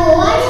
Ahora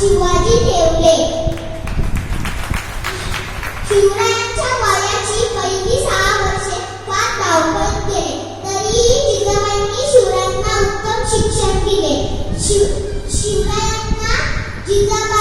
Shivaji ठेवले. शिवरायांच्या वयाची पहिली सहा वर्षे फार धावपळ केले. तरीही जिजाबाईंनी शिवरायांना उत्तम शिक्षण दिले. शिव शिवरायांना जिजाबाई